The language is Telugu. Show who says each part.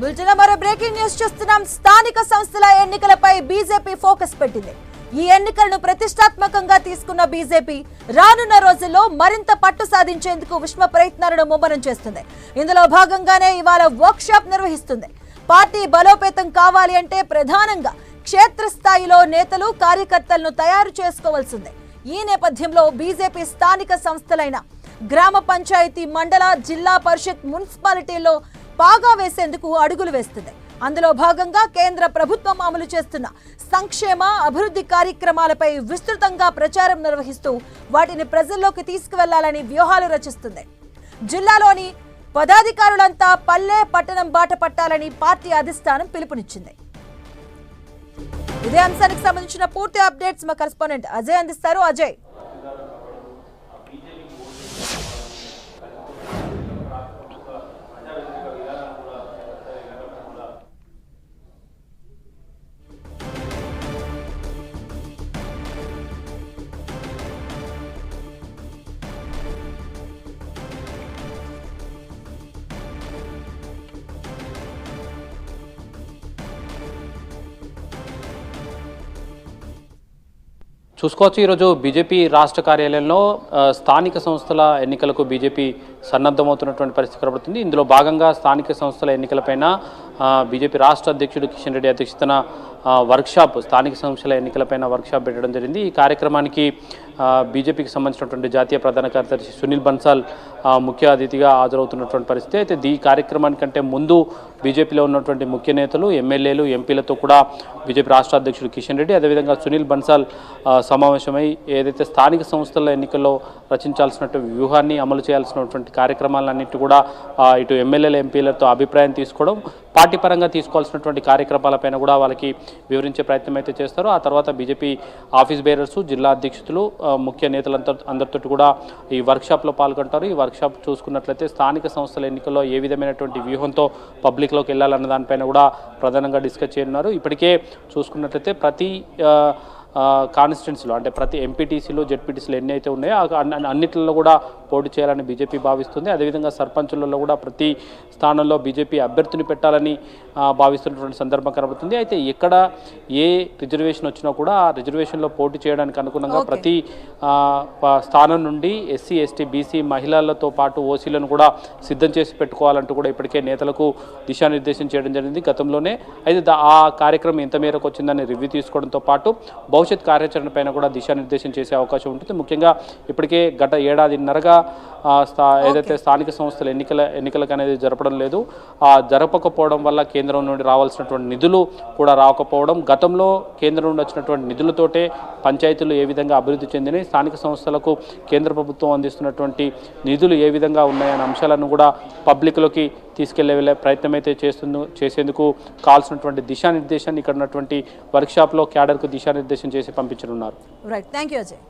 Speaker 1: బులెటిన్ మరో బ్రేకింగ్ న్యూస్ చూస్తున్నాం. స్థానిక సంస్థల ఎన్నికలపై బీజేపీ ఫోకస్ పెట్టింది. ఈ ఎన్నికలను ప్రతిష్టాత్మకంగా తీసుకున్న బీజేపీ రానున్న రోజుల్లో మరింత పట్టు సాధించేందుకు విశ్వ ప్రయత్నాలను ముమ్మరం చేస్తుంది. ఇందులో భాగంగానే ఇవాళ వర్క్షాప్ నిర్వహిస్తుంది. పార్టీ బలోపేతం కావాలి అంటే ప్రధానంగా క్షేత్రస్థాయిలో నేతలు కార్యకర్తలను తయారు చేసుకోవాల్సిందే. ఈ నేపథ్యంలో బీజేపీ స్థానిక సంస్థలైన గ్రామ పంచాయతీ మండల జిల్లా పరిషత్ మున్సిపాలిటీల్లో పాగా వేసేందుకు అడుగులు వేస్తుంది. అందులో భాగంగా కేంద్ర ప్రభుత్వం అమలు చేస్తున్న సంక్షేమ అభివృద్ధి కార్యక్రమాలపై విస్తృతంగా ప్రచారం నిర్వహిస్తూ వాటిని ప్రజల్లోకి తీసుకువెళ్ళాలని వ్యూహాలు రచిస్తుంది. జిల్లాలోని పదాధికారులంతా పల్లె పట్టణం బాట పట్టాలని పార్టీ అధిష్టానం పిలుపునిచ్చింది. ఇదే అంశానికి సంబంధించిన పూర్తి అప్డేట్స్ మా కరెస్పాండెంట్ అజయ్ అందిస్తారు. అజయ్
Speaker 2: చూసుకోవచ్చు. ఈరోజు బీజేపీ రాష్ట్ర కార్యాలయంలో స్థానిక సంస్థల ఎన్నికలకు బీజేపీ సన్నద్ధమవుతున్నటువంటి పరిస్థితి కనబడుతుంది. ఇందులో భాగంగా స్థానిక సంస్థల ఎన్నికలపైన బీజేపీ రాష్ట్ర అధ్యక్షుడు కిషన్ రెడ్డి అధ్యక్షతన వర్క్షాప్ స్థానిక సంస్థల ఎన్నికలపైన వర్క్షాప్ పెట్టడం జరిగింది. ఈ కార్యక్రమానికి బీజేపీకి సంబంధించినటువంటి జాతీయ ప్రధాన కార్యదర్శి సునీల్ బన్సాల్ ముఖ్య అతిథిగా హాజరవుతున్నటువంటి పరిస్థితి అయితే ఈ కార్యక్రమానికంటే ముందు బీజేపీలో ఉన్నటువంటి ముఖ్య నేతలు ఎమ్మెల్యేలు ఎంపీలతో కూడా బీజేపీ రాష్ట్ర అధ్యక్షుడు కిషన్ రెడ్డి అదేవిధంగా సునీల్ బన్సాల్ సమావేశమై ఏదైతే స్థానిక సంస్థల ఎన్నికల్లో రచించాల్సినటువంటి వ్యూహాన్ని అమలు చేయాల్సినటువంటి కార్యక్రమాలన్నింటి కూడా ఇటు ఎమ్మెల్యేల ఎంపీలతో అభిప్రాయం తీసుకోవడం పార్టీ పరంగా తీసుకోవాల్సినటువంటి కార్యక్రమాలపైన కూడా వాళ్ళకి వివరించే ప్రయత్నం అయితే చేస్తారు. ఆ తర్వాత బీజేపీ ఆఫీస్ బేరర్స్ జిల్లా అధ్యక్షులు ముఖ్య నేతలంతా అందరితో కూడా ఈ వర్క్షాప్లో పాల్గొంటారు. ఈ వర్క్షాప్ చూసుకున్నట్లయితే స్థానిక సంస్థల ఎన్నికల్లో ఏ విధమైనటువంటి వ్యూహంతో పబ్లిక్లోకి వెళ్ళాలన్న దానిపైన కూడా ప్రధానంగా డిస్కస్ చేయనున్నారు. ఇప్పటికే చూసుకున్నట్లయితే ప్రతి కాన్స్టిట్యున్సీలో అంటే ప్రతి ఎంపీటీసీలు జెడ్పీటీసీలు ఎన్ని అయితే ఉన్నాయో అన్నిటిలో కూడా పోటీ చేయాలని బీజేపీ భావిస్తుంది. అదేవిధంగా సర్పంచులలో కూడా ప్రతి స్థానంలో బీజేపీ అభ్యర్థిని పెట్టాలని భావిస్తున్నటువంటి సందర్భం కనబడుతుంది. అయితే ఎక్కడ ఏ రిజర్వేషన్ వచ్చినా కూడా ఆ రిజర్వేషన్లో పోటీ చేయడానికి అనుగుణంగా. ప్రతి స్థానం నుండి ఎస్సీ ఎస్టీ బీసీ మహిళలతో పాటు ఓసీలను కూడా సిద్ధం చేసి పెట్టుకోవాలంటూ కూడా ఇప్పటికే నేతలకు దిశానిర్దేశం చేయడం జరిగింది గతంలోనే. అయితే ఆ కార్యక్రమం ఎంత మేరకు వచ్చిందని రివ్యూ తీసుకోవడంతో పాటు భవిష్యత్ కార్యాచరణ పైన కూడా దిశానిర్దేశం చేసే అవకాశం ఉంటుంది. ముఖ్యంగా ఇప్పటికే గత ఏడాదిన్నరగా స్థా ఏదైతే స్థానిక సంస్థల ఎన్నికల ఎన్నికలకు అనేది జరపడం లేదు. ఆ జరపకపోవడం వల్ల కేంద్రం నుండి రావాల్సినటువంటి నిధులు కూడా రాకపోవడం గతంలో కేంద్రం నుండి వచ్చినటువంటి నిధులతోటే పంచాయతీలు ఏ విధంగా అభివృద్ధి చెందినాయి స్థానిక సంస్థలకు కేంద్ర ప్రభుత్వం అందిస్తున్నటువంటి నిధులు ఏ విధంగా ఉన్నాయనే అంశాలను కూడా పబ్లిక్లోకి తీసుకెళ్ళే వెళ్ళే ప్రయత్నం అయితే చేస్తుందు చేసేందుకు కావాల్సినటువంటి దిశానిర్దేశాన్ని ఇక్కడ ఉన్నటువంటి వర్క్షాప్లో క్యాడర్కు దిశానిర్దేశం చేసి పంపించనున్నారు.
Speaker 1: Right thank you Ajay